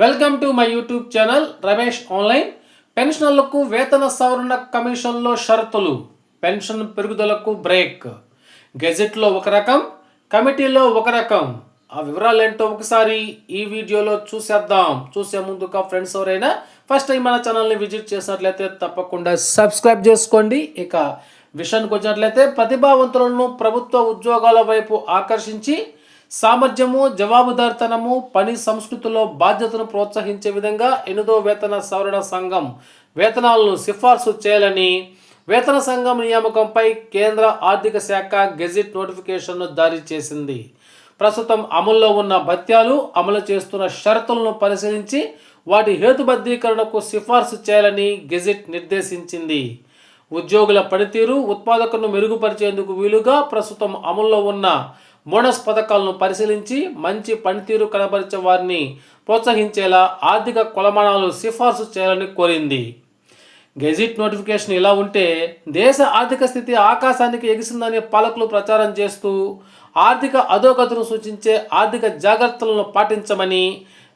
Welcome to my YouTube channel Ramesh online. పెన్షనర్లకు వేతన సవరణ కమిషన్లో షరతులు పెన్షన్ పెరుగుదలకు బ్రేక్. గెజెట్లో ఒక రకం కమిటీలో ఒక రకం. ఆ వివరాలు ఏంటో ఒకసారి ఈ వీడియోలో చూసేద్దాం. చూసే ముందుగా ఫ్రెండ్స్ ఎవరైనా ఫస్ట్ టైం మన ఛానల్ని విజిట్ చేసినట్లయితే తప్పకుండా సబ్స్క్రైబ్ చేసుకోండి. ఇక విషయానికి వచ్చినట్లయితే ప్రతిభావంతులను ప్రభుత్వ ఉద్యోగాల వైపు ఆకర్షించి సామర్థ్యము జవాబుదారితనము పని సంస్కృతిలో బాధ్యతను ప్రోత్సహించే విధంగా ఎనిమిదో వేతన సవరణ సంఘం వేతనాలను సిఫార్సు చేయాలని వేతన సంఘం నియామకంపై కేంద్ర ఆర్థిక శాఖ గెజిట్ నోటిఫికేషన్ను జారీ చేసింది. ప్రస్తుతం అమల్లో ఉన్న భత్యాలు అమలు చేస్తున్న షరతులను పరిశీలించి వాటి హేతుబద్ధీకరణకు సిఫార్సు చేయాలని గెజిట్ నిర్దేశించింది. ఉద్యోగుల పనితీరు ఉత్పాదకను మెరుగుపరిచేందుకు వీలుగా ప్రస్తుతం అమల్లో ఉన్న బోనస్ పథకాలను పరిశీలించి మంచి పనితీరు కనబరిచే వారిని ప్రోత్సహించేలా ఆర్థిక కొలమానాలు సిఫార్సు చేయాలని కోరింది. గెజిట్ నోటిఫికేషన్ ఇలా ఉంటే దేశ ఆర్థిక స్థితి ఆకాశానికి ఎగిసిందని పాలకులు ప్రచారం చేస్తూ ఆర్థిక అధోగతులను సూచించే ఆర్థిక జాగ్రత్తలను పాటించమని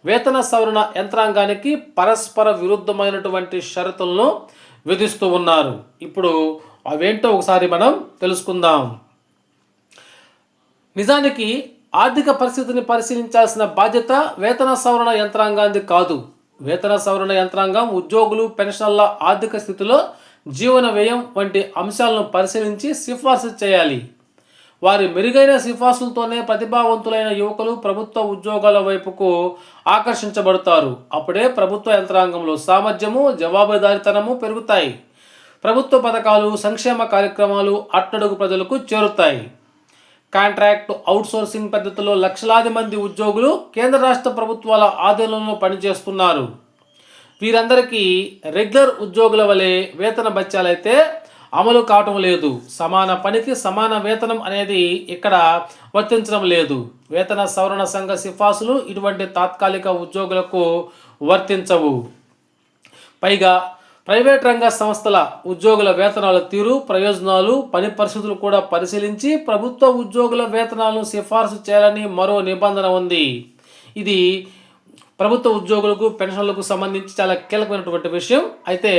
వేతన సవరణ యంత్రాంగానికి పరస్పర విరుద్ధమైనటువంటి షరతులను విధిస్తూ ఉన్నారు. ఇప్పుడు అవేంటో ఒకసారి మనం తెలుసుకుందాం. నిజానికి ఆర్థిక పరిస్థితిని పరిశీలించాల్సిన బాధ్యత వేతన సవరణ యంత్రాంగాన్ని కాదు. వేతన సవరణ యంత్రాంగం ఉద్యోగులు పెన్షన్ల ఆర్థిక స్థితిలో జీవన వ్యయం వంటి అంశాలను పరిశీలించి సిఫార్సు చేయాలి. వారి మెరుగైన సిఫార్సులతోనే ప్రతిభావంతులైన యువకులు ప్రభుత్వ ఉద్యోగాల వైపుకు ఆకర్షించబడతారు. అప్పుడే ప్రభుత్వ యంత్రాంగంలో సామర్థ్యము జవాబుదారితనము పెరుగుతాయి. ప్రభుత్వ పథకాలు సంక్షేమ కార్యక్రమాలు అట్టడుగు ప్రజలకు చేరుతాయి. కాంట్రాక్ట్ అవుట్సోర్సింగ్ పద్ధతిలో లక్షలాది మంది ఉద్యోగులు కేంద్ర రాష్ట్ర ప్రభుత్వాల ఆధీనంలో పనిచేస్తున్నారు. వీరందరికీ రెగ్యులర్ ఉద్యోగుల వలె వేతన బత్యాలైతే అమలు కావటం లేదు. సమాన పనికి సమాన వేతనం అనేది ఇక్కడ వర్తించడం లేదు. వేతన సవరణ సంఘ సిఫార్సులు ఇటువంటి తాత్కాలిక ఉద్యోగులకు వర్తించవు. పైగా ప్రైవేట్ రంగ సంస్థల ఉద్యోగుల వేతనాల తీరు ప్రయోజనాలు పని పరిస్థితులు కూడా పరిశీలించి ప్రభుత్వ ఉద్యోగుల వేతనాలను సిఫార్సు చేయాలని మరో నిబంధన ఉంది. ఇది ప్రభుత్వ ఉద్యోగులకు పెన్షన్లకు సంబంధించి చాలా కీలకమైనటువంటి విషయం. అయితే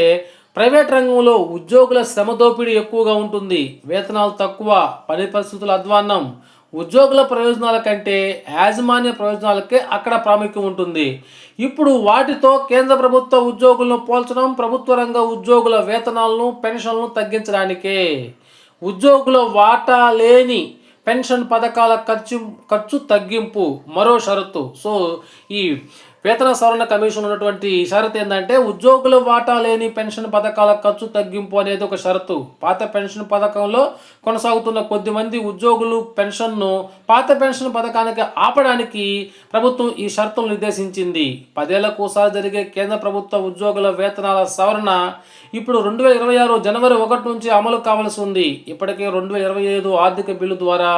ప్రైవేట్ రంగంలో ఉద్యోగుల శ్రమ దోపిడీ ఎక్కువగా ఉంటుంది. వేతనాలు తక్కువ పని పరిస్థితుల అధ్వాన్నం ఉద్యోగుల ప్రయోజనాల కంటే యాజమాన్య ప్రయోజనాలకే అక్కడ ప్రాముఖ్యం ఉంటుంది. ఇప్పుడు వాటితో కేంద్ర ప్రభుత్వ ఉద్యోగులను పోల్చడం ప్రభుత్వ రంగ ఉద్యోగుల వేతనాలను పెన్షన్లను తగ్గించడానికే. ఉద్యోగుల వాటా లేని పెన్షన్ పథకాల ఖర్చు ఖర్చు తగ్గింపు మరో షరతు. సో ఈ వేతన సవరణ కమిషన్ ఉన్నటువంటి షరతు ఏంటంటే ఉద్యోగుల వాటా లేని పెన్షన్ పథకాల ఖర్చు తగ్గింపు అనేది ఒక షరతు. పాత పెన్షన్ పథకంలో కొనసాగుతున్న కొద్ది మంది ఉద్యోగులు పెన్షన్ను పాత పెన్షన్ పథకానికి ఆపడానికి ప్రభుత్వం ఈ షరతులు నిర్దేశించింది. పదేళ్ళకు ఒకసారి జరిగే కేంద్ర ప్రభుత్వ ఉద్యోగుల వేతనాల సవరణ ఇప్పుడు రెండు వేల ఇరవై ఆరు జనవరి ఒకటి నుంచి అమలు కావాల్సి ఉంది. ఇప్పటికే రెండు వేల ఇరవై ఐదు ఆర్థిక బిల్లు ద్వారా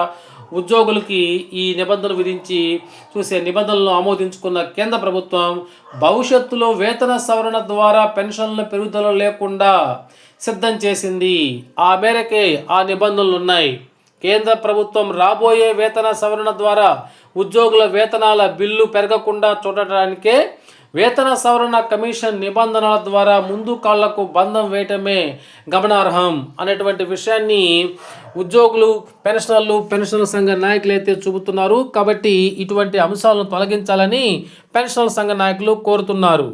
ఉద్యోగులకి ఈ నిబంధనలు విధించి చూసే నిబంధనలను ఆమోదించుకున్న కేంద్ర ప్రభుత్వం భవిష్యత్తులో వేతన సవరణ ద్వారా పెన్షన్ల పెరుగుదల లేకుండా సిద్ధం చేసింది. ఆ మేరకే ఆ నిబంధనలు ఉన్నాయి. కేంద్ర ప్రభుత్వం రాబోయే వేతన సవరణ ద్వారా ఉద్యోగుల వేతనాల బిల్లు పెరగకుండా చూడటానికే వేతన సవరణ కమిషన్ నిబంధనల ద్వారా ముందు కాళ్ళకు బంధం వేయటమే గమనార్హం అనేటువంటి విషయాన్ని ఉద్యోగులు పెన్షనర్లు పెన్షనర్ సంఘ నాయకులు అయితే చూపుతున్నారు. కాబట్టి ఇటువంటి అంశాలను తొలగించాలని పెన్షనర్ సంఘ నాయకులు కోరుతున్నారు.